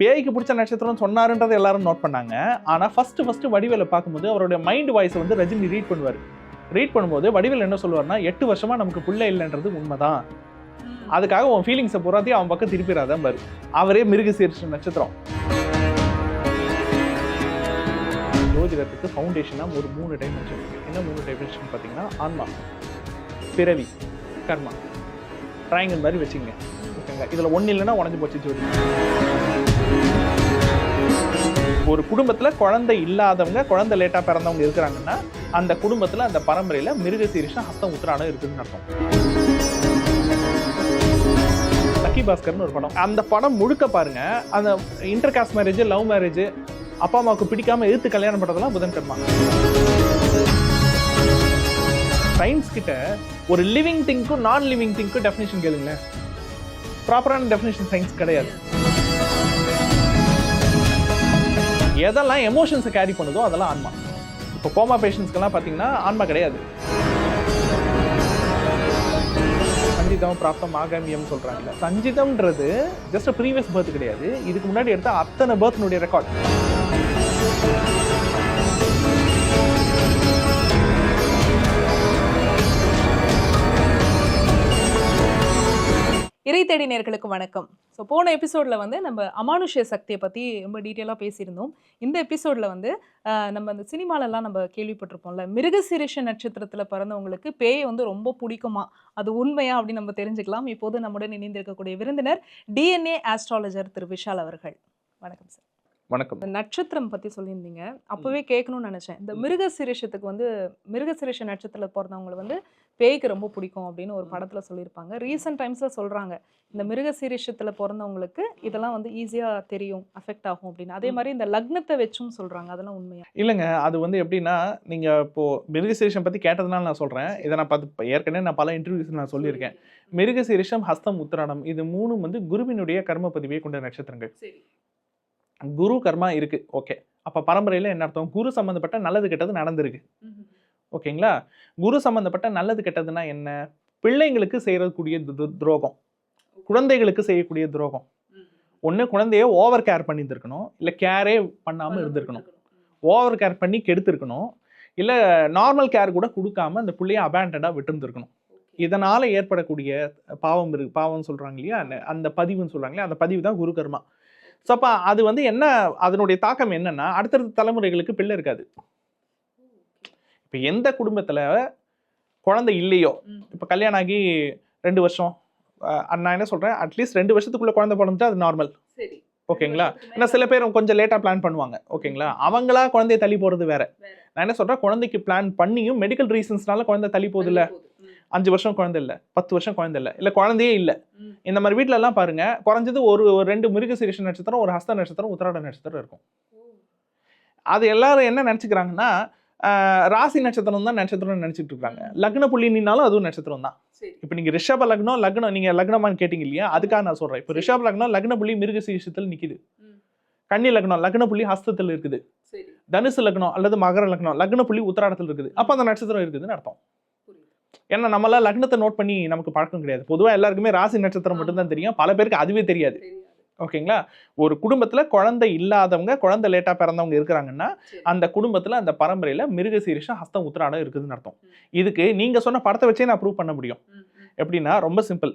பேய்க்கு பிடிச்ச நட்சத்திரம் சொன்னாருன்றதை எல்லாரும் நோட் பண்ணாங்க. ஆனா ஃபர்ஸ்ட் ஃபர்ஸ்ட் வடிவேல பார்க்கும்போது அவருடைய மைண்ட் வாய்ஸ் வந்து ரஜினி ரீட் பண்ணுவார். ரீட் பண்ணும்போது வடிவேல் என்ன சொல்லுவார்னா எட்டு வருஷமா நமக்கு பிள்ளை இல்லைன்றது உண்மைதான். அதுக்காக உன் ஃபீலிங்ஸை பூராத்தையும் அவன் பக்கம் திருப்பிடாதான் பாரு. அவரே மிருக சீர்ஷ நட்சத்திரம். ஜோதிடத்துக்கு ஃபவுண்டேஷனாக ஒரு மூணு டைமென்ஷன் என்ன மூணு டைமென்ஷன் பார்த்தீங்கன்னா ஆன்மா பிறவி கர்மா. ட்ரையாங்கிள் மாதிரி வச்சுங்க ஓகேங்களா? இதில் ஒன்று இல்லைன்னா உடஞ்சி போச்சு ஜோதிடம் ஒரு குடும்பத்தில் குழந்தை இல்லாதவங்க குழந்தை லேட்டாக பிறந்தவங்க இருக்கிறாங்கன்னா அந்த குடும்பத்தில் அந்த பரம்பரையில் மிருக சீரிஷம் ஹஸ்தம் உத்திராடம் இருக்குதுன்னு அர்த்தம். லக்கி பாஸ்கர்னு ஒரு படம். அந்த படம் முழுக்க பாருங்க. அந்த inter caste marriage love marriage அப்பா அம்மாவுக்கு பிடிக்காம எதிர்த்து கல்யாணம் பண்றதெல்லாம் புதன்கிழமை சயின்ஸ் கிட்ட ஒரு லிவிங் திங்க்கும் நான் லிவிங் திங்க்கும் டெஃபினேஷன் கேளுங்களேன் ப்ராப்பரான டெஃபினேஷன் சயின்ஸ் கிடையாது. எதெல்லாம் எமோஷன்ஸை கேரி பண்ணுதோ அதெல்லாம் ஆன்மா. இப்போ கோமா பேஷண்ட்ஸ்க்கெல்லாம் பார்த்தீங்கன்னா ஆன்மா கிடையாது. சஞ்சிதம் பிராப்தம் ஆகாமியம் சொல்றாங்கல்ல. சஞ்சிதம்ன்றது ஜஸ்ட் ப்ரீவியஸ் பர்த் கிடையாது. இதுக்கு முன்னாடி எடுத்த அத்தனை பர்த்னுடைய ரெக்கார்ட் இறை தேடி நேர்களுக்கு வணக்கம். ஸோ போன எபிசோடில் வந்து நம்ம அமானுஷ்ய சக்தியை பற்றி ரொம்ப டீட்டெயிலாக பேசியிருந்தோம். இந்த எபிசோடில் வந்து நம்ம அந்த சினிமாலெல்லாம் நம்ம கேள்விப்பட்டிருப்போம்ல. மிருகசீரிஷ நட்சத்திரத்தில் பிறந்தவங்களுக்கு பேயை வந்து ரொம்ப பிடிக்குமா? அது உண்மையா அப்படின்னு நம்ம தெரிஞ்சுக்கலாம். இப்போது நம்முடன் இணைந்திருக்கக்கூடிய விருந்தினர் டிஎன்ஏ ஆஸ்ட்ராலஜர் திரு விஷால் அவர்கள். வணக்கம் சார் வணக்கம். இந்த நட்சத்திரம் பற்றி சொல்லியிருந்தீங்க. அப்போவே கேட்கணும்னு நினச்சேன். இந்த மிருகசீரிஷத்துக்கு வந்து மிருகசீரிஷ நட்சத்திரத்தில் பிறந்தவங்களை வந்து பேய்க்கு ரொம்ப பிடிக்கும் அப்படின்னு ஒரு படத்தில் சொல்லியிருப்பாங்க. ரீசெண்ட் டைம்ஸில் சொல்கிறாங்க இந்த மிருகசீரிஷத்தில் பிறந்தவங்களுக்கு இதெல்லாம் வந்து ஈஸியாக தெரியும் அஃபெக்ட் ஆகும் அப்படின்னு. அதே மாதிரி இந்த லக்னத்தை வச்சும் சொல்கிறாங்க அதெல்லாம் உண்மையா? இல்லைங்க. அது வந்து எப்படின்னா நீங்க இப்போ மிருகசீரிஷம் பத்தி கேட்டதுனால நான் சொல்றேன். இதை நான் பார்த்து ஏற்கனவே நான் பல இன்டர்வியூஸ் நான் சொல்லியிருக்கேன். மிருகசீரிஷம் ஹஸ்தம் உத்திராடம் இது மூணும் வந்து குருவினுடைய கர்ம பதிவை கொண்ட நட்சத்திரங்கள். சரி. குரு கர்மா இருக்கு. ஓகே. அப்ப பரம்பரையில என்ன அர்த்தம்? குரு சம்பந்தப்பட்ட நல்லது கெட்டது நடந்திருக்கு. ஓகேங்களா? குரு சம்பந்தப்பட்ட நல்லது கெட்டதுன்னா என்ன? பிள்ளைங்களுக்கு செய்யக்கூடிய துரோகம். குழந்தைகளுக்கு செய்யக்கூடிய துரோகம். ஒண்ணு குழந்தைய ஓவர் கேர் பண்ணியிருந்திருக்கணும். இல்ல கேரே பண்ணாம இருந்திருக்கணும். ஓவர் கேர் பண்ணி கெடுத்திருக்கணும். இல்ல நார்மல் கேர் கூட கொடுக்காம அந்த பிள்ளைய அபேண்டடாக விட்டுருந்துருக்கணும். இதனால ஏற்படக்கூடிய பாவம் இருக்கு பாவம் சொல்றாங்க இல்லையா? அந்த- அந்த பதிவுன்னு இல்லையா? அந்த பதிவு தான் குரு கர்மா. ஸோ அப்போ அது வந்து என்ன அதனுடைய தாக்கம் என்னன்னா அடுத்தடுத்த தலைமுறைகளுக்கு பிள்ளை இருக்காது. இப்போ எந்த குடும்பத்துல குழந்தை இல்லையோ இப்போ கல்யாணம் ஆகி ரெண்டு வருஷம் நான் என்ன சொல்றேன் அட்லீஸ்ட் ரெண்டு வருஷத்துக்குள்ள குழந்தை பிறந்துட்டா அது நார்மல் ஓகேங்களா? ஏன்னா சில பேர் கொஞ்சம் லேட்டா பிளான் பண்ணுவாங்க. ஓகேங்களா? அவங்களா குழந்தைய தள்ளி போறது வேற. நான் என்ன சொல்றேன் குழந்தைக்கு பிளான் பண்ணியும் மெடிக்கல் ரீசன்ஸ்னால குழந்தை தள்ளி போகுது இல்ல? அஞ்சு வருஷம் குழந்தை இல்ல பத்து வருஷம் குழந்தை இல்ல இல்ல குழந்தையே இல்ல. இந்த மாதிரி வீட்ல எல்லாம் பாருங்க குறைஞ்சது ஒரு ரெண்டு மிருகசீரிஷ நட்சத்திரம் ஒரு ஹஸ்த நட்சத்திரம் உத்திராட நட்சத்திரம் இருக்கும். அது எல்லாரும் என்ன நினைச்சுக்கிறாங்கன்னா ராசி நட்சத்திரம் தான் நட்சத்திரம்னு நினைச்சிட்டு இருக்காங்க. லக்ன புள்ளி நின்னாலும் அதுவும் நட்சத்திரம் தான். இப்போ நீங்க ரிஷப லக்னம் லக்னம் நீங்க லக்னமான்னு கேட்டீங்க இல்லையா அதுக்காக நான் சொல்றேன். இப்போ ரிஷப லக்னம் லக்ன புள்ளி மிருகசீரிஷத்தில் நிக்குது. ம். கன்னி லக்னம் லக்ன புள்ளி ஹஸ்தத்தில் இருக்குது. தனுசு லக்னம் அல்லது மகர லக்னம் லக்ன புள்ளி உத்தராடத்தில் இருக்குது. அப்போ அந்த நட்சத்திரம் இருக்குதுன்னு அர்த்தம். ஏன்னா நம்மளாம் லக்னத்தை நோட் பண்ணி நமக்கு பழக்கம் கிடையாது. பொதுவாக எல்லாருக்குமே ராசி நட்சத்திரம் மட்டும்தான் தெரியும். பல பேருக்கு அதுவே தெரியாது. ஓகேங்களா? ஒரு குடும்பத்துல குழந்தை இல்லாதவங்க குழந்தை லேட்டா பிறந்தவங்க இருக்கிறாங்கன்னா. அந்த குடும்பத்துல அந்த பரம்பரையில மிருகசீரிஷம் ஹஸ்தம் உத்திராடம் இருக்குதுன்னு அர்த்தம். இதுக்கு நீங்க சொன்ன படத்தை வச்சே நான் ப்ரூவ் பண்ண முடியும். எப்படின்னா ரொம்ப சிம்பிள்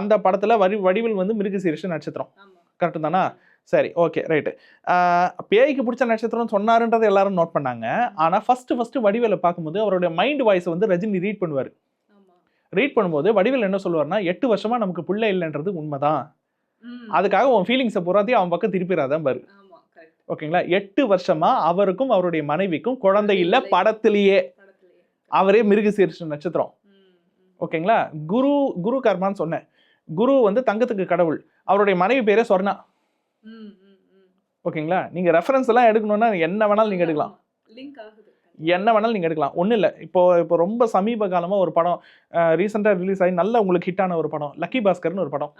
அந்த படத்துல வரி வடிவில் வந்து மிருகசீரிஷ நட்சத்திரம். ஆமா. கரெக்டு தானா? சரி ஓகே ரைட்டு பேய்க்கு பிடிச்ச நட்சத்திரம் சொன்னாருன்றதை எல்லாரும் நோட் பண்ணாங்க. ஆனா ஃபர்ஸ்ட் ஃபர்ஸ்ட் வடிவேல பார்க்கும்போது அவருடைய மைண்ட் வாய்ஸ் வந்து ரஜினி ரீட் பண்ணுவார். ரீட் பண்ணும்போது வடிவேல் என்ன சொல்லுவார்னா எட்டு வருஷமா நமக்கு பிள்ளை இல்லைன்றது உண்மைதான். அதுக்காக உன் ஃபீலிங்ஸை பூராத்தையும் அவன் பக்கம் திருப்பிடாதான் பாரு. ஓகேங்களா? எட்டு வருஷமா அவருக்கும் அவருடைய மனைவிக்கும் குழந்தை இல்ல படத்திலேயே. அவரே மிருக சீரிஷ நட்சத்திரம். ஓகேங்களா? குரு குரு கர்மான்னு சொன்னேன். குரு வந்து தங்கத்துக்கு கடவுள். அவருடைய மனைவி பேரே சொர்ணா. ஓகேங்களா? நீங்க ரெஃபரன்ஸ் எல்லாம் எடுக்கணும்னா என்ன வேணாலும் நீங்க எடுக்கலாம். என்ன வேணாலும் நீங்க எடுக்கலாம். ஒன்றும் இல்லை. இப்போ இப்போ ரொம்ப சமீப காலமா ஒரு படம் ரீசெண்டாக ரிலீஸ் ஆகி நல்ல உங்களுக்கு ஹிட்டான ஒரு படம் லக்கி பாஸ்கர்னு ஒரு படம்.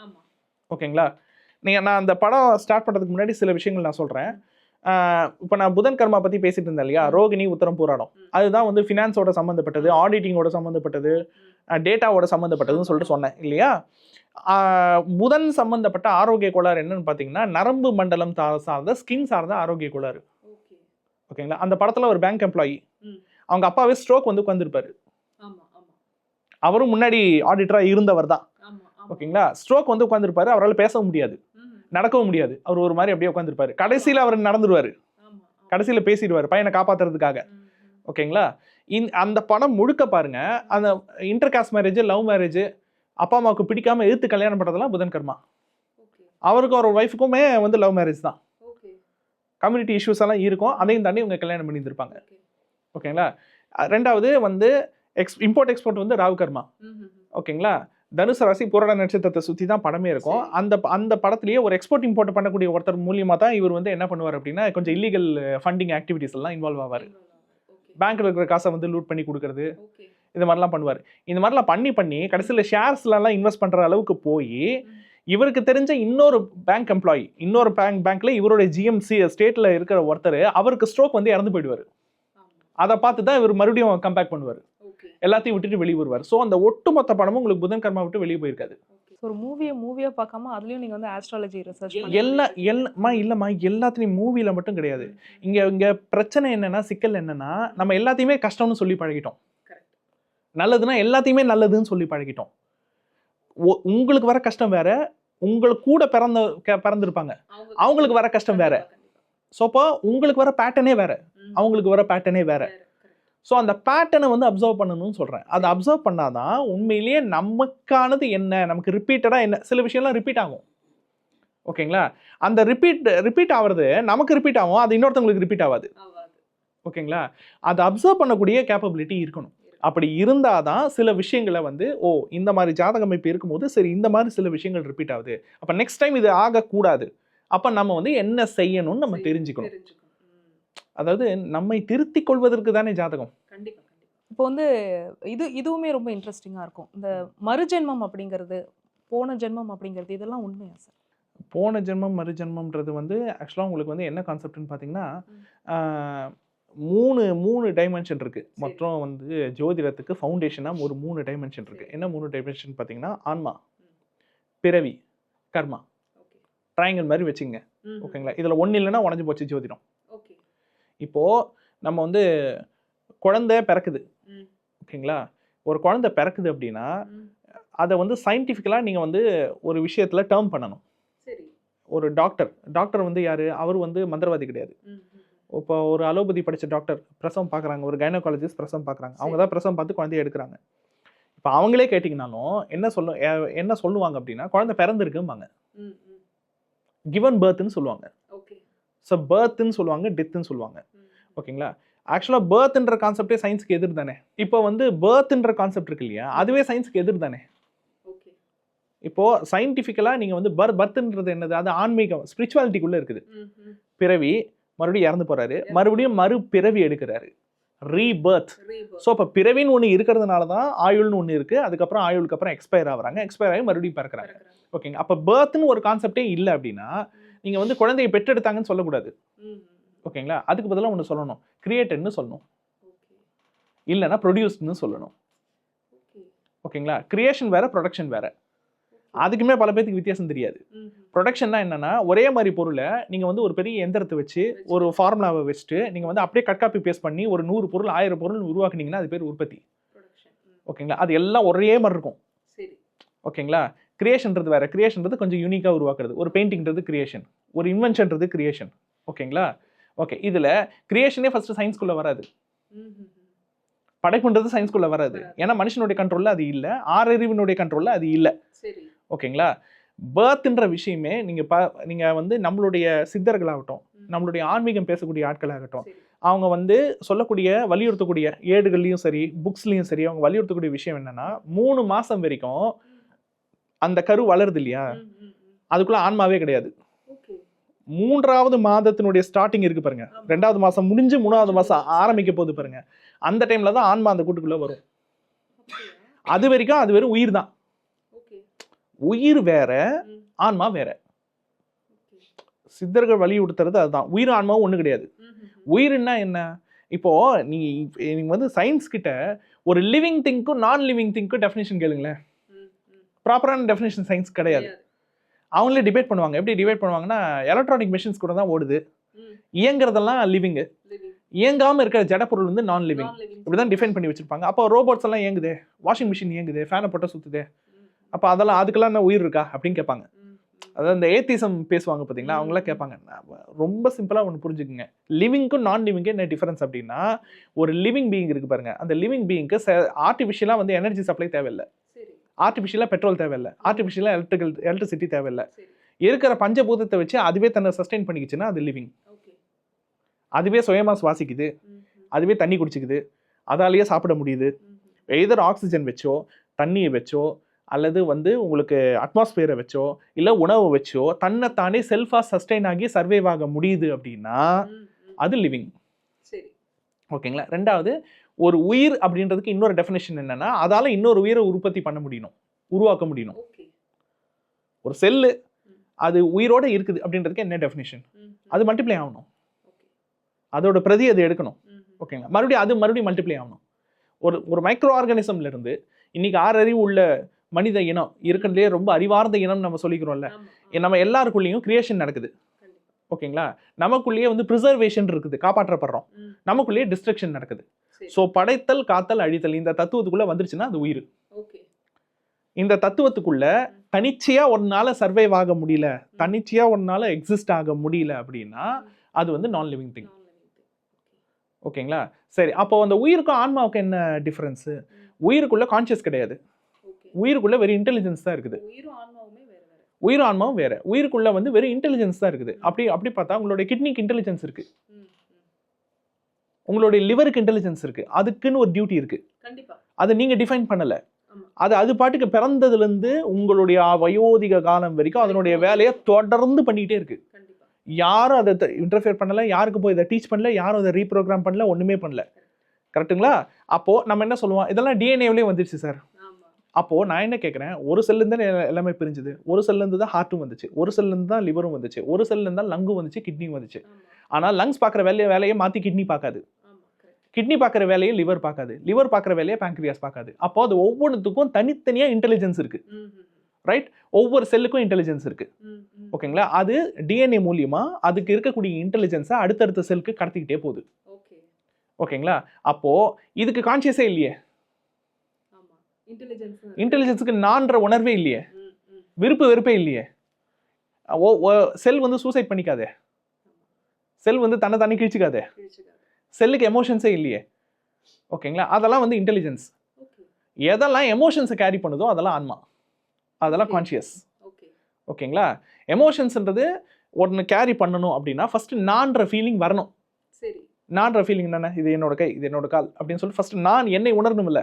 ஓகேங்களா? நீங்க நான் அந்த படம் ஸ்டார்ட் பண்றதுக்கு முன்னாடி சில விஷயங்கள் நான் சொல்றேன். இப்போ நான் புதன் கர்மா பத்தி பேசிட்டு இருந்தேன் இல்லையா? ரோகிணி உத்தரம் போராடம். அதுதான் வந்து ஃபினான்ஸோட சம்மந்தப்பட்டது ஆடிட்டிங்கோட சம்மந்தப்பட்டது டேட்டாவோட சம்மந்தப்பட்டதுன்னு சொல்லிட்டு சொன்னேன் இல்லையா? புதன் சம்மந்தப்பட்ட ஆரோக்கிய கோளாறு என்னன்னு பார்த்தீங்கன்னா நரம்பு மண்டலம் தா- சார்ந்த ஸ்கின் சார்ந்த ஆரோக்கிய கோளாறு. ஓகேங்களா? அந்த படத்துல ஒரு பேங்க் எம்ப்ளாயி. அவங்க அப்பாவே ஸ்ட்ரோக் வந்து உட்காந்துருப்பாரு அவரும் முன்னாடி ஆடிட்டரா இருந்தவர் தான். ஓகேங்களா? ஸ்ட்ரோக் வந்து உட்காந்துருப்பாரு அவரால் பேசவும் முடியாது. நடக்கவும் முடியாது. அவர் ஒரு மாதிரி அப்படியே உட்காந்துருப்பாரு கடைசியில் அவர் நடந்துருவாரு. கடைசியில் பேசிடுவார் பையனை ம். ஓகேங்களா? இந் அந்த படம் முழுக்க பாருங்க. அந்த inter caste marriage love marriage அப்பா அம்மாவுக்கு பிடிக்காம எதிர்த்து கல்யாணம் பண்ணுறதெல்லாம் புதன் கர்மா ஓகே. அவருக்கும் அவர் ஒய்ஃபுக்குமே வந்து லவ் மேரேஜ் தான். கம்யூனிட்டி இஷ்யூஸ் எல்லாம் இருக்கும் அதையும் தாண்டி இவங்க கல்யாணம் பண்ணியிருந்திருப்பாங்க. ஓகே ஓகேங்களா? ரெண்டாவது வந்து எக்ஸ் இம்போர்ட் எக்ஸ்போர்ட் வந்து ராகு கர்மா. ஓகேங்களா? தனுசு ராசி புரட நட்சத்திரத்தை சுற்றி தான் படமே இருக்கும். அந்த அந்த படத்துலயே ஒரு எக்ஸ்போர்ட் இம்போர்ட் பண்ணக்கூடிய ஒருத்தர் மூலியமா தான் இவர் வந்து என்ன பண்ணுவார் அப்படின்னா கொஞ்சம் இல்லீகல் ஃபண்டிங் ஆக்டிவிட்டீஸ் எல்லாம் இன்வால்வ் ஆவார். ஓகே பேங்க்ல இருக்கிற காசை வந்து லூட் பண்ணி கொடுக்கறது. இந்த மாதிரிலாம் பண்ணுவார். இந்த மாதிரிலாம் பண்ணி பண்ணி கடைசியில் ஷேர்ஸ்லாம் இன்வெஸ்ட் பண்ணுற அளவுக்கு போய். இவருக்கு தெரிஞ்ச இன்னொரு பேங்க் எம்ப்ளாயி இன்னொரு பேங்க் பேங்க்ல இவருடைய ஜிஎம்சி ஸ்டேட்ல இருக்கிற ஒருத்தர் அவருக்கு ஸ்ட்ரோக் வந்து இறந்து போயிடுவார். அதை பார்த்து தான் இவர் மறுபடியும் கம்பேக் பண்ணுவார். எல்லாத்தையும் விட்டுட்டு வெளியே வருவார் ஸோ அந்த ஒட்டுமொத்த படமும் உங்களுக்கு புதன் கர்மா விட்டு வெளியே போயிருக்காது. ஒரு மூவியை மூவியா பார்க்காம அதுலயும் நீங்க வந்து ஆஸ்ட்ராலஜி ரிசர்ச் எல்லா எல்லா இல்லைம்மா எல்லாத்துலேயும் மூவியில் மட்டும் கிடையாது. இங்கே இங்கே பிரச்சனை என்னன்னா சிக்கல் என்னன்னா நம்ம எல்லாத்தையுமே கஷ்டம்னு சொல்லி பழகிட்டோம். நல்லதுன்னா எல்லாத்தையுமே நல்லதுன்னு சொல்லி பழகிட்டோம். உங்களுக்கு வர கஷ்டம் வேற உங்களுக்கு கூட பிறந்த பிறந்திருப்பாங்க. அவங்க அவங்களுக்கு வர கஷ்டம் வேற. ஸோ அப்போ உங்களுக்கு வர பேட்டர்னே வேற. அவங்களுக்கு வர பேட்டர்னே வேற. ஸோ அந்த பேட்டர்னை வந்து அப்சர்வ் பண்ணணும்னு சொல்கிறேன் அதை அப்சர்வ் பண்ணாதான் உண்மையிலேயே நமக்கானது என்ன? நமக்கு ரிப்பீட்டடாக என்ன? சில விஷயம்லாம் ரிப்பீட் ஆகும். ஓகேங்களா? அந்த ரிப்பீட் ரிப்பீட் ஆகிறது நமக்கு ரிப்பீட் ஆகும் அது இன்னொருத்தவங்களுக்கு ரிப்பீட் ஆகாது. ஓகேங்களா? அதை அப்சர்வ் பண்ணக்கூடிய கேப்பபிலிட்டி இருக்கணும். அப்படி இருந்தால் தான் சில விஷயங்களை வந்து ஓ இந்த மாதிரி ஜாதக அமைப்பு இருக்கும்போது சரி இந்த மாதிரி சில விஷயங்கள் ரிப்பீட் ஆகுது. அப்போ நெக்ஸ்ட் டைம் இது ஆகக்கூடாது. அப்போ நம்ம வந்து என்ன செய்யணும்னு நம்ம தெரிஞ்சுக்கணும். அதாவது நம்மை திருத்திக் கொள்வதற்கு தானே ஜாதகம். இப்போ வந்து இது இதுவுமே ரொம்ப இன்ட்ரெஸ்டிங்கா இருக்கும். இந்த மறுஜென்மம் அப்படிங்கிறது போன ஜென்மம் அப்படிங்கிறது இதெல்லாம் உண்மையா சார்? போன ஜென்மம் மறு ஜென்மம்ன்றது வந்து ஆக்சுவலாக உங்களுக்கு வந்து என்ன கான்செப்ட்னு பார்த்தீங்கன்னா மூணு மூணு டைமென்ஷன் இருக்கு. மொத்தம் வந்து ஜோதிடத்துக்கு ஃபவுண்டேஷனாக ஒரு மூணு டைமென்ஷன் இருக்கு. சரி. என்ன மூணு டைமென்ஷன் பார்த்தீங்கன்னா ஆன்மா. பிறவி கர்மா. ஓகே. ட்ரையாங்கிள் மாதிரி வச்சுங்க. ஓகேங்களா? இதில் ஒன்று இல்லைன்னா உடஞ்சி போச்சு ஜோதிடம். இப்போது நம்ம வந்து குழந்தை பிறக்குது. ஓகேங்களா? ஒரு குழந்தை பிறக்குது அப்படின்னா. அதை வந்து சயின்டிஃபிக்கலாக நீங்கள் வந்து ஒரு விஷயத்தில் டேர்ம் பண்ணணும். ஒரு டாக்டர் டாக்டர் வந்து யார்? அவர் வந்து மந்திரவாதி கிடையாது. இப்போ ஒரு அலோபதி படித்த டாக்டர் பிரசவம் பார்க்குறாங்க ஒரு கைனகாலஜிஸ்ட் பிரசவம் பார்க்குறாங்க. அவங்க தான் பிரசவம் பார்த்து குழந்தைய எடுக்கிறாங்க. இப்போ அவங்களே கேட்டிங்கனாலும் என்ன சொல்லும் எ- என்ன சொல்லுவாங்க அப்படின்னா குழந்தை பிறந்திருக்கும்பாங்க. கிவன் பர்த்னு சொல்லுவாங்க. ஓகே. ஸோ பர்த்னு சொல்லுவாங்க டெத்துன்னு சொல்லுவாங்க. ஓகேங்களா? ஆக்சுவலாக பர்த்ன்ற கான்செப்டே சயின்ஸ்க்கு எதிர் தானே. இப்போ வந்து பர்த்ன்ற கான்செப்ட் இருக்கு இல்லையா? அதுவே சயின்ஸ்க்கு எதிர் தானே. ஓகே. இப்போ சயின்டிஃபிக்கலாக நீங்கள் வந்து பர் பர்த்ன்றது என்னது? அது ஆன்மீகம் ஸ்பிரிச்சுவாலிட்டிக்குள்ளே இருக்குது. பிறவி மறுபடியும் இறந்து போறாரு. மறுபடியும் மறு பிறவி எடுக்கிறாரு. ரீபர்த். ஸோ அப்போ பிறவின்னு ஒன்று இருக்கிறதுனால தான் ஆயுள்னு ஒன்று இருக்குது அதுக்கப்புறம் ஆயுளுக்கு அப்புறம் எக்ஸ்பயர் ஆகுறாங்க. எக்ஸ்பயர் ஆகி மறுபடியும் பிறக்கிறாங்க. ஓகேங்க அப்போ பர்த்னு ஒரு கான்செப்டே இல்லை அப்படின்னா நீங்கள் வந்து குழந்தையை பெற்றெடுத்தாங்கன்னு சொல்லக்கூடாது. ஓகேங்களா அதுக்கு பதிலாக ஒன்று சொல்லணும். கிரியேட்டட்னு சொல்லணும். இல்லைன்னா ப்ரொடியூஸ்ட்னு சொல்லணும். ஓகே ஓகேங்களா கிரியேஷன் வேற ப்ரொடக்ஷன் வேற. அதுக்குமே பல பேருக்கு வித்தியாசம் தெரியாது. ப்ரொடக்ஷன்னா என்னன்னா ஒரே மாதிரி பொருளை நீங்கள் வந்து ஒரு பெரிய எந்திரத்தை வச்சு ஒரு ஃபார்முலாவை வச்சுட்டு நீங்கள் வந்து அப்படியே கட் காப்பி பேஸ்ட் பண்ணி ஒரு நூறு பொருள் ஆயிரம் பொருள் உருவாக்குனீங்கன்னா அது பேர் உற்பத்தி. ஓகேங்களா? அது எல்லாம் ஒரே மாதிரி இருக்கும். ஓகேங்களா? கிரியேஷன்றது வேற. கிரியேஷன்றது கொஞ்சம் யூனிக்காக உருவாக்குறது. ஒரு பெயிண்டிங்கிறது கிரியேஷன் ஒரு இன்வென்ஷன்றது கிரியேஷன் ஓகேங்களா? ஓகே இதில் கிரியேஷனே ஃபர்ஸ்ட் சயின்ஸ்குள்ளே வராது. படைப்புன்றது சயின்ஸ்குள்ளே வராது. ஏன்னா மனுஷனுடைய கண்ட்ரோலில் அது இல்லை. ஆறறிவினுடைய கண்ட்ரோலில் அது இல்லை. சரி. ஓகேங்களா? பேர்த்ன்ற விஷயமே நீங்கள் ப நீங்கள் வந்து நம்மளுடைய சித்தர்களாகட்டும். நம்மளுடைய ஆன்மீகம் பேசக்கூடிய ஆட்களாகட்டும் அவங்க வந்து சொல்லக்கூடிய வலியுறுத்தக்கூடிய ஏடுகள்லையும் சரி புக்ஸ்லையும் சரி அவங்க வலியுறுத்தக்கூடிய விஷயம் என்னன்னா மூணு மாசம் வரைக்கும் அந்த கரு வளருது இல்லையா. அதுக்குள்ள ஆன்மாவே கிடையாது. மூன்றாவது மாதத்தினுடைய ஸ்டார்டிங் இருக்கு பாருங்க. ரெண்டாவது மாசம் முடிஞ்சு மூணாவது மாசம் ஆரம்பிக்க போகுது பாருங்க. அந்த டைம்ல தான் ஆன்மா அந்த கூட்டுக்குள்ள வரும்? அது வரைக்கும் அது வெறும் உயிர் தான். உயிர் வேற ஆன்மா வேற. சித்தர்கள் வலியுறுத்துறது அதுதான். உயிர் ஆன்மாவும் ஒண்ணு கிடையாது. உயிர்னா என்ன? இப்போ நீங்க நீங்க வந்து சயின்ஸ் கிட்ட ஒரு லிவிங் திங்க்கும் நான் லிவிங் திங்க்கும் டெஃபினேஷன் கேளுங்களேன். ப்ராப்பரான டெஃபினேஷன் சயின்ஸ் கிடையாது. அவங்களே டிபேட் பண்ணுவாங்க. எப்படி டிபேட் பண்ணுவாங்கன்னா எலக்ட்ரானிக் மிஷின்ஸ் கூட தான் ஓடுது. இயங்குறதெல்லாம் லிவிங்கு Living. இயங்காம இருக்கிற ஜடப்பொருள் வந்து நான் லிவிங் Non-living. இப்படிதான் டிஃபைன் பண்ணி வச்சிருப்பாங்க. அப்போ ரோபோட்ஸ் எல்லாம் இயங்குது. வாஷிங் மிஷின் இயங்குது. ஃபேனை போட்டால் ம், அப்போ அதெல்லாம் அதுக்கெல்லாம் என்ன உயிர் இருக்கா அப்படின்னு கேட்பாங்க. அதாவது இந்த ஏத்திசம் பேசுவாங்க பார்த்தீங்களா அவங்களாம் கேட்பாங்க. நான் ரொம்ப சிம்பிளாக ஒன்று புரிஞ்சுக்குங்க. லிவிங்க்கும் நான் லிவிங்க்கு என்ன டிஃபரன்ஸ் அப்படின்னா ஒரு லிவிங் பீயிங் இருக்கு பாருங்க. அந்த லிவிங் பீயிங்க்கு ஆர்டிஃபிஷியலாக வந்து எனர்ஜி சப்ளை தேவையில்லை. ஆர்டிஃபிஷியலாக பெட்ரோல் தேவையில்லை. ஆர்டிஃபிஷியலாக எலக்ட்ரிக்கல் எலக்ட்ரிசிட்டி தேவையில்லை. இருக்கிற பஞ்சபூதத்தை வச்சு அதுவே தன்னை சஸ்டெயின் பண்ணிக்கிச்சுன்னா அது லிவிங் அதுவே சுயமாக சுவாசிக்குது. அதுவே தண்ணி குடிச்சிக்குது. அதாலேயே சாப்பிட முடியுது. எதர் ஆக்சிஜன் வச்சோ தண்ணியை வச்சோ அல்லது வந்து உங்களுக்கு அட்மாஸ்பியரை வச்சோ இல்லை உணவு வச்சோ தன்னைத்தானே செல்ஃபாக சஸ்டெயின் ஆகி சர்வைவ் ஆக முடியுது அப்படின்னா. அது லிவிங் சரி. ஓகேங்களா? ரெண்டாவது ஒரு உயிர் அப்படின்றதுக்கு இன்னொரு டெஃபினேஷன் என்னன்னா அதால இன்னொரு உயிரை உற்பத்தி பண்ண முடியணும் உருவாக்க முடியணும். ஒரு செல்லு அது உயிரோட இருக்குது அப்படின்றதுக்கு என்ன டெஃபினேஷன். அது மல்டிப்ளை ஆகணும். அதோட பிரதி அது எடுக்கணும். ஓகேங்களா? மறுபடியும் அது மறுபடியும் மல்டிப்ளை ஆகணும். ஒரு ஒரு மைக்ரோ ஆர்கானிசம்ல இருந்து இன்னைக்கு ஆறு அறிவு உள்ள மனித இனம் இருக்கிறதுலே ரொம்ப அறிவார்ந்த இனம் நம்ம சொல்லிக்கிறோம்ல. நம்ம எல்லாருக்குள்ளேயும் கிரியேஷன் நடக்குது. ஓகேங்களா? நமக்குள்ளேயே வந்து ப்ரிசர்வேஷன் இருக்குது காப்பாற்றப்படுறோம். நமக்குள்ளேயே டிஸ்ட்ரக்ஷன் நடக்குது. ஸோ படைத்தல் காத்தல் அழித்தல் இந்த தத்துவத்துக்குள்ள வந்துருச்சுன்னா அது உயிர். இந்த தத்துவத்துக்குள்ள தனிச்சையா ஒன்னால சர்வைவ் ஆக முடியல தனிச்சையா ஒன்னால எக்ஸிஸ்ட் ஆக முடியல அப்படின்னா அது வந்து நான் லிவிங் திங். ஓகேங்களா? சரி அப்போ அந்த உயிருக்கும் ஆன்மாவுக்கும் என்ன டிஃபரன்ஸ் உயிருக்குள்ள கான்சியஸ் கிடையாது. உயிருக்குள்ள வெறும் இன்டெலிஜென்ஸ் தான் இருக்குது. உயிர் ஆன்மாவும் வேற. உயிருக்குள்ள வந்து வெறும் இன்டெலிஜென்ஸ் தான் இருக்குது. அப்படி அப்படி பார்த்தா உங்களுடைய கிட்னிக்கு இன்டெலிஜென்ஸ் இருக்கு. ம், ம். உங்களுடைய லிவருக்கு இன்டெலிஜென்ஸ் இருக்கு. அதுக்குன்னு ஒரு டியூட்டி இருக்கு. கண்டிப்பா. அதை நீங்க டிஃபைன் பண்ணல. அது அது பாட்டுக்கு பிறந்ததுல இருந்து உங்களுடைய வயோதிக காலம் வரைக்கும் அதனுடைய வேலையை தொடர்ந்து பண்ணிக்கிட்டே இருக்கு. கண்டிப்பா. யாரும் அதை இன்டர்ஃபியர் பண்ணல. யாருக்கு போய் இதை டீச் பண்ணல. யாரும் அதை ரீப்ரோக்ராம் பண்ணல. ஒண்ணுமே பண்ணல. கரெக்ட்டுங்களா அப்போ நம்ம என்ன சொல்லுவோம்? இதெல்லாம் டிஎன்ஏவிலே வந்துருச்சு சார் ஆமா அப்போ நான் என்ன கேட்குறேன் ஒரு செல்ல இருந்து எல்லாமே பிரிஞ்சுது. ஒரு செல்ல இருந்து தான் ஹார்ட்டும் வந்துச்சு. ஒரு செல்ல இருந்து தான் லிவரும் வந்துச்சு. ஒரு செல்ல இருந்து தான் லங்கும் வந்துச்சு கிட்னியும் வந்துச்சு. ஆமா. ஆனா லங்ஸ் பார்க்குற வேலையை வேலையை மாத்தி கிட்னி பார்க்காது கிட்னி பார்க்குற வேலையை லிவர் பார்க்காது லிவர் பார்க்குற வேலையை pancreas பார்க்காது அப்போ அது ஒவ்வொன்றுத்துக்கும் தனித்தனியா இன்டெலிஜென்ஸ் இருக்கு. ம் ம் ரைட் ஒவ்வொரு செல்லுக்கும் இன்டெலிஜென்ஸ் இருக்கு. ம் ம் ஓகேங்களா? அது டிஎன்ஏ மூலியமா அதுக்கு இருக்கக்கூடிய இன்டெலிஜென்ஸை அடுத்தடுத்த செல்லுக்கு கடத்திக்கிட்டே போகுது. ஓகே. ஓகேங்களா? அப்போ இதுக்கு கான்சியஸே இல்லையே. இன்டெலிஜென்ஸுக்கு நான்ற உணர்வே இல்லையே. விருப்பு வெறுப்பே இல்லையே. செல் வந்து சூசைட் பண்ணிக்காதே. செல் வந்து தன்னை தண்ணி கிழிச்சிக்காதே. செல்லுக்கு எமோஷன்ஸே இல்லையே. ஓகேங்களா? அதெல்லாம் வந்து இன்டெலிஜென்ஸ் எதெல்லாம் எமோஷன்ஸை கேரி பண்ணுதோ அதெல்லாம் ஆன்மா. அதெல்லாம். கான்ஷியஸ் ஓகே ஓகேங்களா? எமோஷன்ஸ்ன்றது ஒன்று கேரி பண்ணணும் அப்படின்னா ஃபர்ஸ்ட் நான்ற ஃபீலிங் வரணும். நான்ற ஃபீலிங் என்னென்ன இது என்னோட கை இது என்னோட கால் அப்படின்னு சொல்லி ஃபர்ஸ்ட் நான் என்னை உணரணும்ல.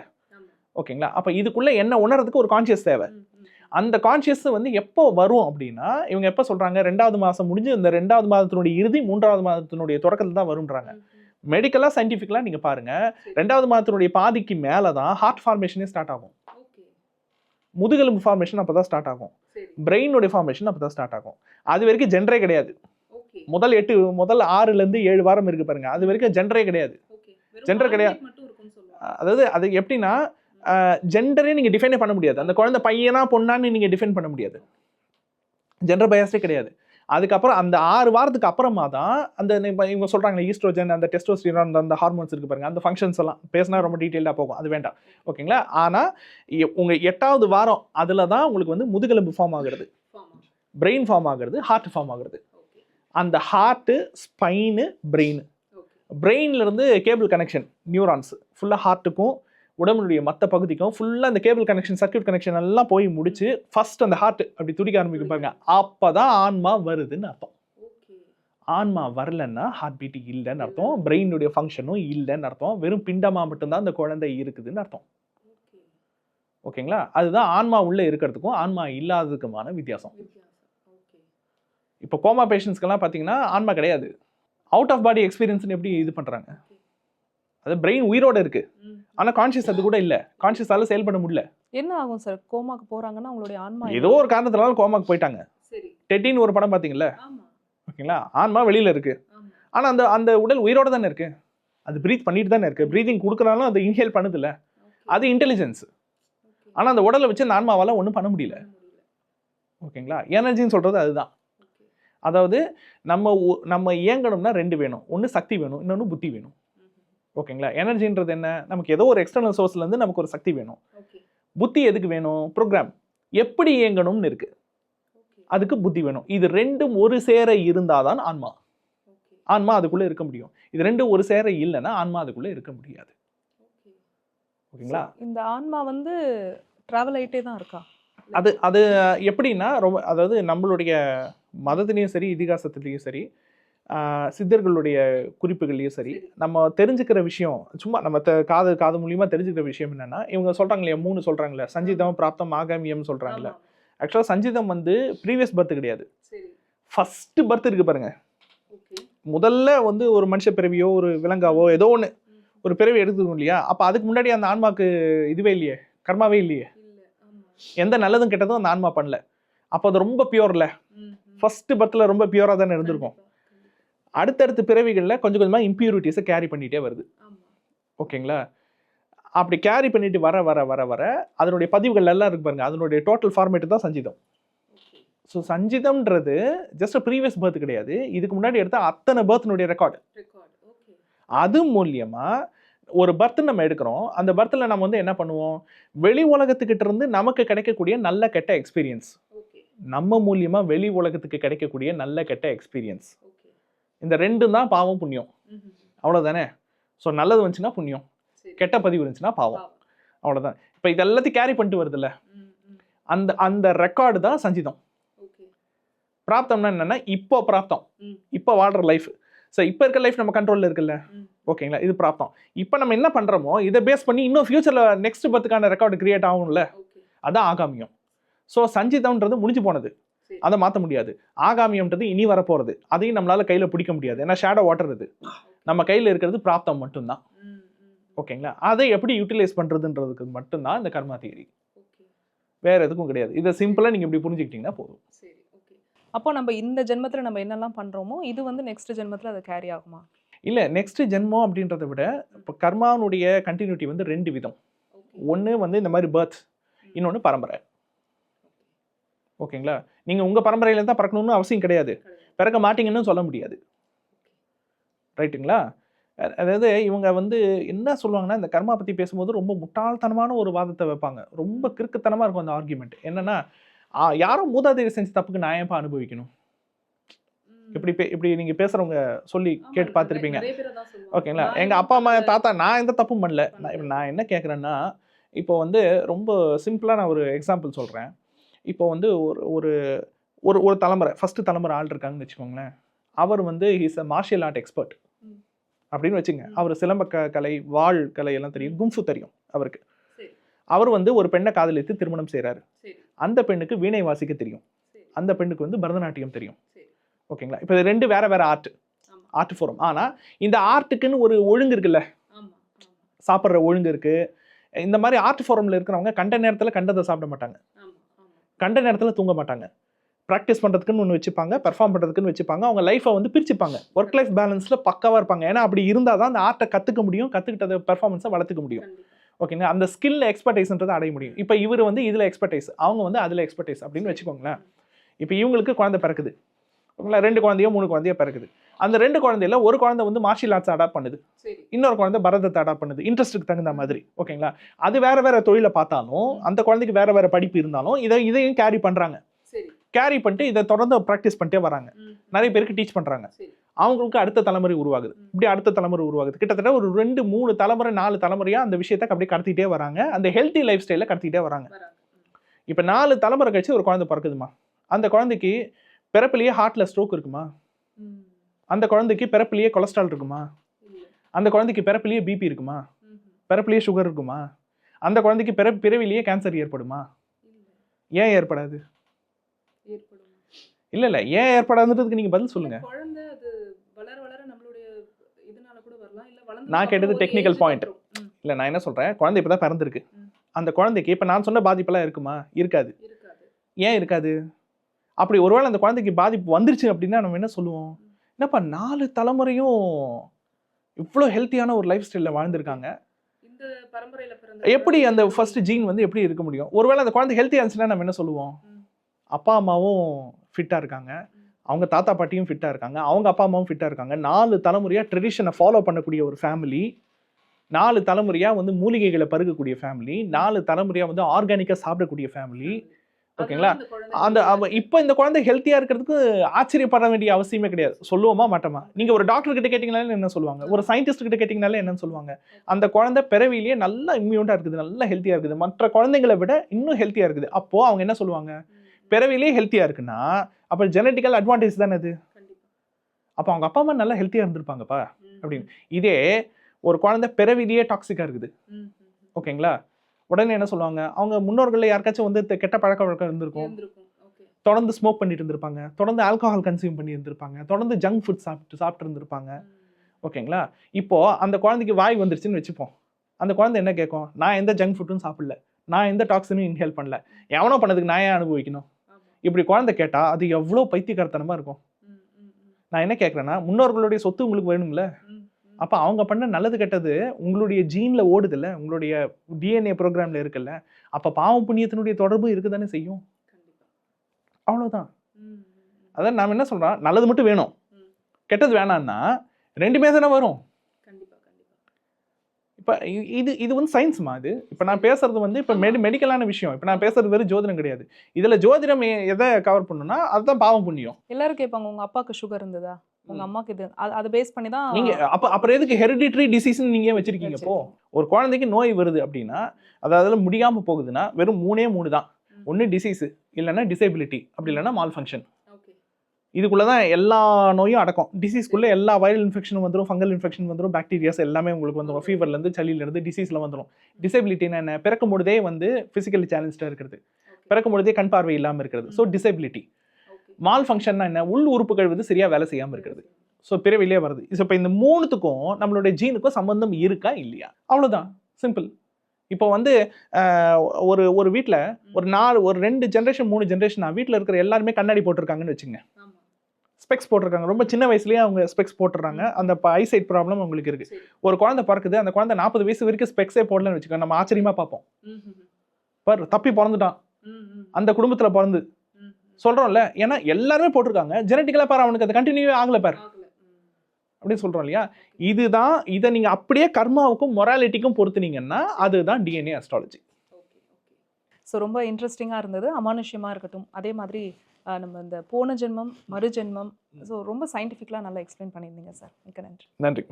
ஓகேங்களா? அப்போ இதுக்குள்ள என்ன உணர்றதுக்கு ஒரு கான்ஷியஸ் தேவை. அந்த கான்ஷியஸ் வந்து எப்போ வரும் அப்படின்னா இவங்க எப்போ சொல்றாங்க? ரெண்டாவது மாதம் முடிஞ்சு இந்த ரெண்டாவது மாதத்தினுடைய இறுதி மூன்றாவது மாதத்தினுடைய தொடக்கத்தில் தான் வரும்ன்றாங்க. ம். மெடிக்கலாக சயின்டிஃபிக்கலாக நீங்கள் பாருங்க. சரி. ரெண்டாவது மாதத்தினுடைய பாதிக்கு மேலே தான் ஹார்ட் ஃபார்மேஷனே ஸ்டார்ட் ஆகும். முதுகெலும்பு ஃபார்மேஷன் அப்போ தான் ஸ்டார்ட் ஆகும். பிரெயினுடைய ஃபார்மேஷன் அப்போ தான் ஸ்டார்ட் ஆகும். அது வரைக்கும் ஜென்ரே கிடையாது. முதல் எட்டு முதல் ஆறுலேருந்து ஏழு வாரம் இருக்கு பாருங்க. அது வரைக்கும் ஜென்ரே கிடையாது. Gender கிடையாது. அதாவது அது எப்படின்னா ஜெண்டரே நீங்கள் டிஃபைனே பண்ண முடியாது. அந்த குழந்தை பையனா பொண்ணான்னு நீங்கள் டிஃபைன் பண்ண முடியாது. ஜெண்டர் பயாஸே கிடையாது. அதுக்கப்புறம் அந்த ஆறு வாரத்துக்கு அப்புறமா தான் அந்த இவங்க சொல்கிறாங்க ஈஸ்ட்ரோஜன் அந்த டெஸ்டோஸ்டிரான் அந்த ஹார்மோன்ஸ் இருக்கு பாருங்க அந்த ஃபங்க்ஷன்ஸ் எல்லாம். பேசினா ரொம்ப டீட்டெயிலாக போகும். அது வேண்டாம். ஓகேங்களா? ஆனால் உங்கள் எட்டாவது வாரம் அதில் தான் உங்களுக்கு வந்து முதுகெலும்பு ஃபார்ம் ஆகுறது. பிரெயின் ஃபார்ம் ஆகுறது ஹார்ட் ஃபார்ம் ஆகுறது. அந்த ஹார்ட்டு ஸ்பைனு பிரெயின் ஓகே பிரெயின்ல இருந்து கேபிள் கனெக்ஷன் நியூரான்ஸ் ஃபுல்லாக ஹார்ட்டுக்கும் உடம்புடைய மற்ற பகுதிக்கும் ஃபுல்லாக அந்த கேபிள் கனெக்ஷன் சர்க்யூட் கனெக்ஷன் எல்லாம் போய் முடிச்சு ஃபர்ஸ்ட் அந்த ஹார்ட் அப்படி துடிக்க ஆரம்பிக்கும் பாருங்க. அப்பதான் ஆன்மா வருதுன்னு அர்த்தம். ஆன்மா வரலன்னா ஹார்ட் பீட் இல்லைன்னு அர்த்தம். பிரெயினுடைய ஃபங்க்ஷனும் இல்லைன்னு அர்த்தம். வெறும் பிண்டமா மட்டும்தான் அந்த குழந்தை இருக்குதுன்னு அர்த்தம். ஓகே. ஓகேங்களா? அதுதான் ஆன்மா உள்ள இருக்கிறதுக்கும் ஆன்மா இல்லாததுக்குமான வித்தியாசம். இப்போ கோமா பேஷண்ட்ஸ்க்கெல்லாம் பார்த்தீங்கன்னா ஆன்மா கிடையாது. அவுட் ஆஃப் பாடி எக்ஸ்பீரியன்ஸ்னு எப்படி இது பண்ணுறாங்க அது பிரெயின் உயிரோட இருக்கு. ம். ஆனால் கான்ஷியஸ் அது கூட இல்லை. கான்ஷியஸால செயல்பட முடியல. என்ன ஆகும் சார் கோமாக்கு போறாங்கன்னா அவங்களுடைய ஆன்மா ஏதோ ஒரு காரணத்தினால கோமாக்கு போயிட்டாங்க. டெட்டின்னு ஒரு படம் பார்த்தீங்கல்ல ஆமா. ஓகேங்களா? ஆன்மா வெளியில இருக்கு. ஆனா அந்த அந்த உடல் உயிரோட தானே இருக்கு? அது ப்ரீத் பண்ணிட்டு தானே இருக்கு. ப்ரீதிங் கொடுக்குறாலும் அது இன்ஹேல் பண்ணுதுல்ல. அது இன்டெலிஜென்ஸ் ஆனா அந்த உடலை வச்சு அந்த ஆன்மாவால ஒன்றும் பண்ண முடியல. ஓகேங்களா? எனர்ஜின்னு சொல்றது அதுதான். அதாவது நம்ம நம்ம இயங்கணும்னா ரெண்டு வேணும். ஒன்று சக்தி வேணும் இன்னொன்று புத்தி வேணும். ஓகேங்களா? எனர்ஜின்றது என்ன? நமக்கு ஏதோ ஒரு எக்ஸ்டர்னல் சோர்ஸ்ல இருந்து நமக்கு ஒரு சக்தி வேணும். புத்தி எதுக்கு வேணும்? ப்ரோக்ராம் எப்படி இயங்கணும்னு இருக்கு. ஓகே. அதுக்கு புத்தி வேணும். இது ரெண்டும் ஒரு சேர இருந்தாதான் ஆன்மா. ஓகே. ஆன்மா அதுக்குள்ள இருக்க முடியும். இது ரெண்டும் ஒரு சேர இல்லைன்னா ஆன்மா அதுக்குள்ள இருக்க முடியாது. ஓகே. ஓகேங்களா? இந்த ஆன்மா வந்து டிராவல் ஆயிட்டே தான் இருக்கா? அது அது எப்படின்னா ரொம்ப அதாவது நம்மளுடைய மதத்துலேயும் சரி இதிகாசத்துலேயும் சரி சித்தர்களுடைய குறிப்புகள்லையும் சரி நம்ம தெரிஞ்சுக்கிற விஷயம் சும்மா நம்ம த- காது காது மூலியமா தெரிஞ்சுக்கிற விஷயம் என்னன்னா இவங்க சொல்றாங்க இல்லையா மூணு சொல்றாங்களே சஞ்சிதம் பிராப்தம் ஆகாமியம் ஆமா. ஆக்சுவலாக சஞ்சிதம் வந்து ப்ரீவியஸ் பர்த் கிடையாது. ஃபர்ஸ்ட் பர்த் இருக்கு பாருங்க. ஓகே. முதல்ல வந்து ஒரு மனுஷ பிறவியோ ஒரு விலங்காவோ ஏதோ ஒன்று. ஒரு பிறவி எடுத்துக்கணும் இல்லையா? அப்போ அதுக்கு முன்னாடி அந்த ஆன்மாக்கு இதுவே இல்லையே கர்மாவே இல்லையே? எந்த நல்லதும் கெட்டதும் அந்த ஆன்மா பண்ணல. அப்போ அது ரொம்ப பியூர்ல. ஃபர்ஸ்ட் பர்த்தில் ரொம்ப பியூராக தானே இருந்திருக்கும். அடுத்தடுத்த பிறவிகளில் கொஞ்சம் கொஞ்சமாக இம்பியூரிட்டிஸை கேரி பண்ணிகிட்டே வருது. ஓகேங்களா? அப்படி கேரி பண்ணிட்டு வர வர வர வர அதனுடைய பதிவுகள் எல்லாம் இருக்கு பாருங்க. அதனுடைய டோட்டல் ஃபார்மேட் தான் சஞ்சிதம். ஸோ சஞ்சிதம்ன்றது ஜஸ்ட் ப்ரீவியஸ் பர்த் கிடையாது. இதுக்கு முன்னாடி எடுத்த அத்தனை பர்த்னுடைய ரெக்கார்டு அது மூலியமா ஒரு பர்த் நம்ம எடுக்கிறோம். அந்த பர்த்தில் நம்ம வந்து என்ன பண்ணுவோம்? வெளி உலகத்துக்கிட்ட இருந்து நமக்கு கிடைக்கக்கூடிய நல்ல கெட்ட எக்ஸ்பீரியன்ஸ் நம்ம மூலியமா வெளி உலகத்துக்கு கிடைக்கக்கூடிய நல்ல கெட்ட எக்ஸ்பீரியன்ஸ் இந்த ரெண்டும் தான் பாவம் புண்ணியம். அவ்வளோதானே ஸோ நல்லது வந்துச்சுன்னா புண்ணியம். கெட்ட பதிவு இருந்துச்சுன்னா பாவம். அவ்வளோதான் இப்போ இது எல்லாத்தையும் கேரி பண்ணிட்டு வருதுல்ல. அந்த அந்த ரெக்கார்டு தான் சஞ்சிதம். பிராப்தம்னா என்னன்னா இப்போ பிராப்தம். இப்போ வாழ்ற லைஃப் ஸோ இப்போ இருக்க லைஃப் நம்ம கண்ட்ரோலில் இருக்குல்ல. ஓகேங்களா? இது பிராப்தம். இப்போ நம்ம என்ன பண்ணுறோமோ இதை பேஸ் பண்ணி இன்னும் ஃபியூச்சரில் நெக்ஸ்ட் பத்துக்கான ரெக்கார்டு கிரியேட் ஆகும்ல? அதான் ஆகாமியம். ஸோ சஞ்சிதம்ன்றது முடிஞ்சு போனது. அதை மாற்ற முடியாது. ஆகாமியம்ன்றது இனி வரப்போகிறது அதையும் நம்மளால கையில் பிடிக்க முடியாது. ஏன்னா ஷேடோ வாட்டர் இது. நம்ம கையில் இருக்கிறது பிராப்தம் மட்டும்தான். ஓகேங்களா? அதை எப்படி யூட்டிலைஸ் பண்ணுறதுன்றதுக்கு மட்டும்தான் இந்த கர்மா தியரி ஓகே. வேற எதுக்கும் கிடையாது. இதை சிம்பிளாக நீங்கள் இப்படி புரிஞ்சுக்கிட்டீங்கன்னா போதும். சரி ஓகே. அப்போ நம்ம இந்த ஜென்மத்துல நம்ம என்னெல்லாம் பண்றோமோ இது வந்து நெக்ஸ்ட் ஜென்மத்துல அது கேரி ஆகுமா? இல்லை நெக்ஸ்ட் ஜென்மம் அப்படின்றத விட இப்போ கர்மானுடைய கண்டினியூட்டி வந்து ரெண்டு விதம். ஓகே. ஒன்று வந்து இந்த மாதிரி பர்த் இன்னொன்று பரம்பரை. ஓகேங்களா? நீங்கள் உங்கள் பரம்பரையில தான் பிறக்கணும்னு அவசியம் கிடையாது. பிறக்க மாட்டீங்கன்னு சொல்ல முடியாது. ரைட்டுங்களா? அதாவது இவங்க வந்து என்ன சொல்லுவாங்கன்னா இந்த கர்மா பற்றி பேசும்போது ரொம்ப முட்டாள்தனமான ஒரு வாதத்தை வைப்பாங்க. ரொம்ப கிறுக்குத்தனமாக இருக்கும் அந்த ஆர்குமெண்ட் என்னன்னா ஆ, யாரோ மூதாதையர் செஞ்ச தப்புக்கு நான் ஏன்ப்பா அனுபவிக்கணும். இப்படி பே- இப்படி நீங்கள் பேசுகிறவங்க சொல்லி கேட்டு பார்த்துருப்பீங்க. ஓகேங்களா? எங்கள் அப்பா அம்மா. தாத்தா நான் எந்த தப்பும் பண்ணல. நான் நான் என்ன கேட்குறேன்னா இப்போ வந்து ரொம்ப சிம்பிளாக நான் ஒரு எக்ஸாம்பிள் சொல்கிறேன் இப்போ வந்து ஒரு ஒரு ஒரு ஒரு தலைமுறை ஃபஸ்ட்டு தலைமுறை ஆள் இருக்காங்கன்னு வச்சுக்கோங்களேன். அவர் வந்து is a martial art expert. அப்படின்னு வச்சுங்க. அவர் சிலம்ப க கலை வாழ் கலை எல்லாம் தெரியும். கும்ஃபு தெரியும் அவருக்கு. அவர் வந்து ஒரு பெண்ணை காதலித்து திருமணம் செய்கிறாரு அந்த பெண்ணுக்கு வீணை வாசிக்க தெரியும் அந்த பெண்ணுக்கு வந்து பரதநாட்டியம் தெரியும். ஓகேங்களா? இப்போ ரெண்டு வேற வேற ஆர்ட் ஆர்ட் ஃபார்ம் ஆனால் இந்த ஆர்ட்டுக்குன்னு ஒரு ஒழுங்கு இருக்குல்ல? சாப்பிட்ற ஒழுங்கு இருக்கு. இந்த மாதிரி ஆர்ட் ஃபார்மில் இருக்கிறவங்க கண்ட நேரத்தில் கண்டதை சாப்பிட மாட்டாங்க. கண்ட நேரத்தில் தூங்க மாட்டாங்க. ப்ராக்டிஸ் பண்ணுறதுக்குன்னு ஒன்று வச்சுப்பாங்க பெர்ஃபார்ம் பண்ணுறதுக்குன்னு வச்சுப்பாங்க அவங்க லைஃப்பை வந்து பிரிச்சுப்பாங்க. ஒர்க் லைஃப் பேலன்ஸில் பக்காவாக இருப்பாங்க. ஏன்னா அப்படி இருந்தால் தான் அந்த ஆர்ட்டை கற்றுக்க முடியும் கற்றுக்கிட்டத பெர்ஃபார்மன்ஸை வளர்த்துக்க முடியும். ஓகேங்களா அந்த ஸ்கில் எக்ஸ்பர்டைஸ்ன்றதை அடைய முடியும். இப்போ இவர் வந்து இதில் எக்ஸ்பர்டைஸ் அவங்க வந்து அதில் எக்ஸ்பர்டைஸ் அப்படின்னு வச்சுக்கோங்களேன். இப்போ இவங்களுக்கு குழந்தை பிறக்குது. ஓகேங்களா? ரெண்டு குழந்தையோ மூணு குழந்தையோ பிறக்குது. அந்த ரெண்டு குழந்தையில ஒரு குழந்தை வந்து மார்ஷியல் ஆர்ட்ஸ் அடாப்ட் பண்ணுது. இன்னொரு குழந்தை பரதத்தை அடாப்ட் பண்ணுது. இன்ட்ரெஸ்ட்டுக்கு தகுந்த மாதிரி. ஓகேங்களா? அது வேற வேற தொழிலை பார்த்தாலும் அந்த குழந்தைக்கு வேற வேற படிப்பு இருந்தாலும் இதை இதையும் கேரி பண்றாங்க. கேரி பண்ணிட்டு இதை தொடர்ந்து ப்ராக்டிஸ் பண்ணிட்டே வராங்க. நிறைய பேருக்கு டீச் பண்றாங்க. அவங்களுக்கு அடுத்த தலைமுறை உருவாகுது. இப்படி அடுத்த தலைமுறை உருவாகுது. கிட்டத்தட்ட ஒரு ரெண்டு மூணு தலைமுறை நாலு தலைமுறையா அந்த விஷயத்தை அப்படியே கடத்திட்டே வராங்க. அந்த ஹெல்த்தி லைஃப் ஸ்டைல கடத்திட்டே வராங்க. இப்போ நாலு தலைமுறை கழிச்சு ஒரு குழந்தை பிறக்குதுமா? அந்த குழந்தைக்கு பிறப்பிலேயே ஹார்ட்ல ஸ்ட்ரோக் இருக்குமா? அந்த குழந்தைக்கு பிறப்பிலேயே கொலஸ்ட்ரால் இருக்குமா? அந்த குழந்தைக்கு பிறப்பிலேயே பிபி இருக்குமா? பிறப்பிலேயே சுகர் இருக்குமா? அந்த குழந்தைக்கு பிற பிறவிலேயே கேன்சர் ஏற்படுமா? ஏன் ஏற்படாது? இல்ல இல்ல. ஏன் ஏற்படாதுன்றதுக்கு நீங்க பதில் சொல்லுங்க. இல்ல, குழந்தை அது வளர வளர நம்மளுடைய இதனால கூட வரலாம். இல்ல வளர்ந்து நான் கேட்டது technical point. இல்ல நான் என்ன சொல்றேன்? குழந்தை இப்பதான் பிறந்திருக்கு. ம். அந்த குழந்தைக்கு இப்ப நான் சொன்ன பாதிப்பெல்லாம் இருக்குமா? இருக்காது. ஏன் இருக்காது? அப்படி ஒருவேளை அந்த குழந்தைக்கு பாதிப்பு வந்துருச்சு அப்படின்னா நம்ம என்ன சொல்லுவோம்? என்னப்பா நாலு தலைமுறையும் இவ்வளோ ஹெல்த்தியான ஒரு லைஃப் ஸ்டைலில் வாழ்ந்திருக்காங்க. எப்படி அந்த ஃபர்ஸ்ட் ஜீன் வந்து எப்படி இருக்க முடியும்? ஒருவேளை அந்த குழந்தை ஹெல்த்தியாக இருந்துச்சுன்னா நம்ம என்ன சொல்லுவோம். அப்பா அம்மாவும் ஃபிட்டாக இருக்காங்க. அவங்க தாத்தா பாட்டியும் ஃபிட்டாக இருக்காங்க. அவங்க அப்பா அம்மாவும் ஃபிட்டாக இருக்காங்க. நாலு தலைமுறையாக ட்ரெடிஷனை ஃபாலோ பண்ணக்கூடிய ஒரு ஃபேமிலி நாலு தலைமுறையாக வந்து மூலிகைகளை பருகக்கூடிய ஃபேமிலி நாலு தலைமுறையாக வந்து ஆர்கானிக்காக சாப்பிடக்கூடிய ஃபேமிலி ஓகேங்களா? அந்த இப்போ இந்த குழந்தை ஹெல்த்தியாக இருக்கிறதுக்கு ஆச்சரியப்பட வேண்டிய அவசியமே கிடையாது. சொல்லுவோமா? மாட்டோமா? நீங்கள் ஒரு டாக்டர் கிட்ட கேட்டிங்கனாலே என்ன சொல்லுவாங்க? ஒரு சயின்டிஸ்ட் கிட்ட கேட்டிங்கனாலே என்னன்னு சொல்லுவாங்க? அந்த குழந்தை பிறவிலேயே நல்லா இம்யூனாக இருக்குது நல்லா ஹெல்த்தியாக இருக்குது. மற்ற குழந்தைங்களை விட இன்னும் ஹெல்த்தியாக இருக்குது. அப்போது அவங்க என்ன சொல்லுவாங்க. பிறவிலேயே ஹெல்த்தியாக இருக்குன்னா அப்போ ஜெனட்டிக்கல் அட்வான்டேஜ் தானே அது? அப்போ அவங்க அப்பா அம்மா நல்லா ஹெல்த்தியாக இருந்திருப்பாங்கப்பா அப்படின்னு. இதே ஒரு குழந்தை பிறவிலேயே டாக்ஸிக்காக இருக்குது. ஓகேங்களா? உடனே என்ன சொல்லுவாங்க? அவங்க முன்னோர்களில் யாருக்காச்சும் வந்து கெட்ட பழக்க வழக்கம் இருந்திருக்கும். தொடர்ந்து ஸ்மோக் பண்ணிட்டு இருந்திருப்பாங்க. தொடர்ந்து ஆல்கஹால் கன்சியூம் பண்ணி இருந்திருப்பாங்க. தொடர்ந்து ஜங்க் ஃபுட் சாப்பிட்டு சாப்பிட்டு இருந்திருப்பாங்க. ஓகேங்களா? இப்போ அந்த குழந்தைக்கு வாய் வந்துருச்சுன்னு வச்சுப்போம். அந்த குழந்தை என்ன கேட்கும் நான் எந்த ஜங்க் ஃபுட்டும் சாப்பிடல. நான் எந்த டாக்ஸினும் இன்ஹேல் பண்ணல. எவனோ பண்ணதுக்கு நான் ஏன் அனுபவிக்கணும்? இப்படி குழந்தை கேட்டா அது எவ்வளோ பைத்தியக்காரத்தனமா இருக்கும். நான் என்ன கேட்குறேன்னா முன்னோர்களுடைய சொத்து உங்களுக்கு வேணும்ல. அப்போ அவங்க பண்ண நல்லது கெட்டது உங்களுடைய ஜீனில் ஓடுதுல்ல உங்களுடைய டிஎன்ஏ ப்ரோக்ராமில் இருக்குல்ல அப்போ பாவம் புண்ணியத்தினுடைய தொடர்பு இருக்கு தானே செய்யும்? கண்டிப்பா. அவ்வளோதான். அதான் நாம் என்ன சொல்கிறோம் நல்லது மட்டும் வேணும். கெட்டது வேணாம்னா ரெண்டுமே தானே வரும். கண்டிப்பா கண்டிப்பா. இப்போ இது இது வந்து சயின்ஸ்மா இது இப்போ நான் பேசுறது வந்து இப்போ மெடி மெடிக்கலான விஷயம். இப்போ நான் பேசுறது வெறும் ஜோதிடம் கிடையாது. இதில் ஜோதிடம் எதை கவர் பண்ணுன்னா அதுதான் பாவம் புண்ணியம். எல்லாரும் கேட்பாங்க உங்க அப்பாவுக்கு சுகர் இருந்ததா? உங்க. அம்மாக்கு இது அது- பேஸ் பண்ணி தான் நீங்க அப்ப அப்புறம் எதுக்கு ஹெரிடிட்ரி டிசீஸ்னு நீங்க வச்சிருக்கீங்க? இப்போ ஒரு குழந்தைக்கு நோய் வருது அப்படின்னா அதாவது முடியாம போகுதுன்னா வெறும் மூணே மூணு தான். ஒன்று டிசீஸ் இல்லைன்னா டிசேபிலிட்டி அப்படி இல்லைன்னா மால் ஃபங்க்ஷன் இதுக்குள்ள தான் எல்லா நோயும் அடக்கும். டிசீஸ்க்குள்ள எல்லா வைரல் இன்ஃபெக்ஷன் வந்துடும் ஃபங்கல் இன்ஃபெக்ஷன் வந்துடும் பாக்டீரியாஸ் எல்லாமே உங்களுக்கு வந்துடும் ஃபீவர்லேருந்து சளியிலேருந்து டிசீஸில் வந்துடும் டிசேபிலிட்டினா என்ன? பிறக்கும் பொழுதே வந்து ஃபிசிக்கலி சேலஞ்சாக இருக்கிறது. பிறக்கும் பொழுதே கண் பார்வை இல்லாமல் இருக்கிறது. ஸோ டிசேபிலிட்டி மால் ஃபங்க்ஷன்னா என்ன? உள் உறுப்புகள் வந்து சரியாக வேலை செய்யாமல் இருக்கிறது. ஸோ பிறவிலே வருது. ஸோ இப்போ இந்த மூணுத்துக்கும் நம்மளுடைய ஜீனுக்கும் சம்பந்தம் இருக்கா? இல்லையா? அவ்வளோதான் சிம்பிள் இப்போ வந்து ஒரு ஒரு வீட்டில் ஒரு நாலு ஒரு ரெண்டு ஜென்ரேஷன் மூணு ஜென்ரேஷன் வீட்டில் இருக்கிற எல்லாருமே கண்ணாடி போட்டிருக்காங்கன்னு வச்சுங்க. ஸ்பெக்ஸ் போட்டிருக்காங்க. ரொம்ப சின்ன வயசுலயே அவங்க ஸ்பெக்ஸ் போட்டுறாங்க. அந்த ஐசைட் ப்ராப்ளம் அவங்களுக்கு இருக்கு. சரி. ஒரு குழந்தை பிறக்குது. அந்த குழந்தை நாற்பது வயசு வரைக்கும் ஸ்பெக்ஸே போடலன்னு வச்சுக்கோங்க. நம்ம ஆச்சரியமா பார்ப்போம். பாரு தப்பி பிறந்துட்டான். அந்த குடும்பத்தில் பிறந்து. சொல்றோம்ல ஏன்னா எல்லாருமே போட்டிருக்காங்க. ஜெனட்டிக்கலாக பாரு அவனுக்கு அது கண்டினியூ ஆகல பாரு. அப்படின்னு சொல்றோம் இல்லையா? இதுதான் இதை நீங்க அப்படியே கர்மாவுக்கும் மொராலிட்டிக்கும் பொறுத்துனீங்கன்னா அதுதான் டிஎன்ஏ அஸ்ட்ராலஜி ஸோ ரொம்ப இன்ட்ரெஸ்டிங்காக இருந்தது. அமானுஷ்யமாக இருக்கட்டும். அதே மாதிரி நம்ம இந்த போன ஜென்மம் மறு ஜென்மம். ஸோ ரொம்ப சயின்டிஃபிக்கலாக நல்லா எக்ஸ்பிளைன் பண்ணியிருந்தீங்க சார் மிக்க நன்றி. நன்றி